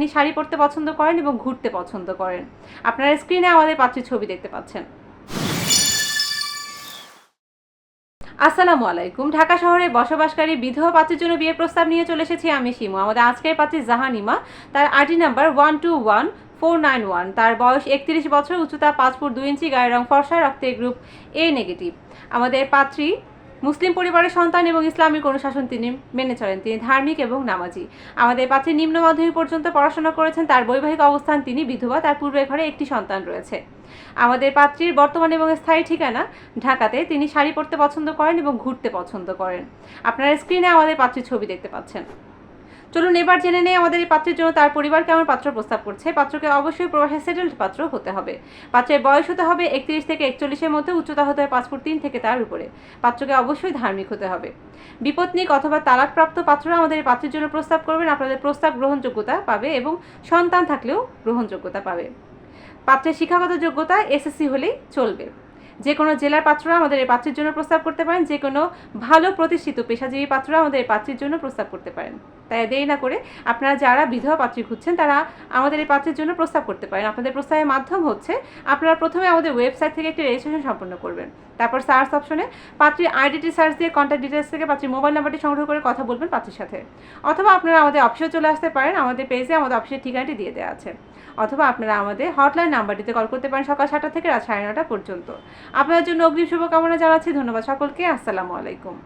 তিনি শাড়ি পরতে পছন্দ করেন এবং ঘুরতে পছন্দ করেন। আপনারা স্ক্রিনে আমাদের পাত্রীর ছবি দেখতে পাচ্ছেন। আসসালামু আলাইকুম। ঢাকা শহরে বসবাসকারী বিধবা পাত্রের জন্য বিয়ের প্রস্তাব নিয়ে চলে এসেছি আমি শিমু আমাদের আজকের পাত্রী জাহানিমা, তার ID number one two one four nine one তার বয়স একত্রিশ বছর, উচ্চতা পাঁচ ফুট দুই ইঞ্চি, গায়ের রং ফর্সা রক্তের গ্রুপ এ নেগেটিভ আমাদের পাত্রী মুসলিম পরিবারের সন্তান এবং ইসলামিক অনুশাসন তিনি মেনে চলেন। তিনি ধার্মিক এবং নামাজি। আমাদের পাত্রী নিম্ন মাধ্যমিক পর্যন্ত পড়াশোনা করেছেন, তার বৈবাহিক অবস্থান তিনি বিধবা, তার পূর্বে ঘরে একটি সন্তান রয়েছে। আমাদের পাত্রীর বর্তমান এবং স্থায়ী ঠিকানা, ঢাকাতে তিনি শাড়ি পরতে পছন্দ করেন এবং ঘুরতে পছন্দ করেন। আপনারা স্ক্রিনে আমাদের পাত্রীর ছবি দেখতে পাচ্ছেন। চলুন এবার জেনে নেই আমাদের এই পাত্রের জন্য তার পরিবার কেমন পাত্র প্রস্তাব করছে। পাত্রকে অবশ্যই প্রবাসে সেটেলড পাত্র হতে হবে। পাত্রের বয়স হতে হবে একত্রিশ থেকে একচল্লিশের মধ্যে, উচ্চতা হতে হবে পাঁচ ফুট তিন থেকে তার উপরে। পাত্রকে অবশ্যই ধার্মিক হতে হবে। বিপত্নিক অথবা তালাকপ্রাপ্ত পাত্ররা আমাদের এই পাত্রের জন্য প্রস্তাব করবেন। আপনাদের প্রস্তাব গ্রহণযোগ্যতা পাবে এবং সন্তান থাকলেও গ্রহণযোগ্যতা পাবে। পাত্রের শিক্ষাগত যোগ্যতা এসএসসি হলেই চলবে। যে কোনো জেলার পাত্ররা আমাদের এই পাত্রের জন্য প্রস্তাব করতে পারেন, যে কোনো ভালো প্রতিষ্ঠিত পেশাজীবী পাত্ররা আমাদের এই পাত্রের জন্য প্রস্তাব করতে পারেন। তাই দেরি না করে আপনারা যারা বিধবা পাত্রী খুঁজছেন, তারা আমাদের এই পাত্রের জন্য প্রস্তাব করতে পারেন। আপনাদের প্রস্তাবের মাধ্যম হচ্ছে আপনারা প্রথমে আমাদের ওয়েবসাইট থেকে একটি রেজিস্ট্রেশন সম্পন্ন করবেন। তারপর সার্চ অপশনে পাত্রী আইডিটি সার্চ দিয়ে কন্ট্যাক্ট ডিটেলস থেকে পাত্রীর মোবাইল নাম্বারটি সংগ্রহ করে কথা বলবেন পাত্রীর সাথে। অথবা আপনারা আমাদের অফিসে চলে আসতে পারেন, আমাদের পেজে আমাদের অফিসের ঠিকানাটি দিয়ে দেওয়া আছে। অথবা আপনারা আমাদের হটলাইন নাম্বারটিতে কল করতে পারেন সকাল সাতটা থেকে রাত সাড়ে নটা পর্যন্ত। আপনাদের জন্য অগ্রিম শুভকামনা জানাচ্ছি। ধন্যবাদ সকলকে। আসসালামু আলাইকুম।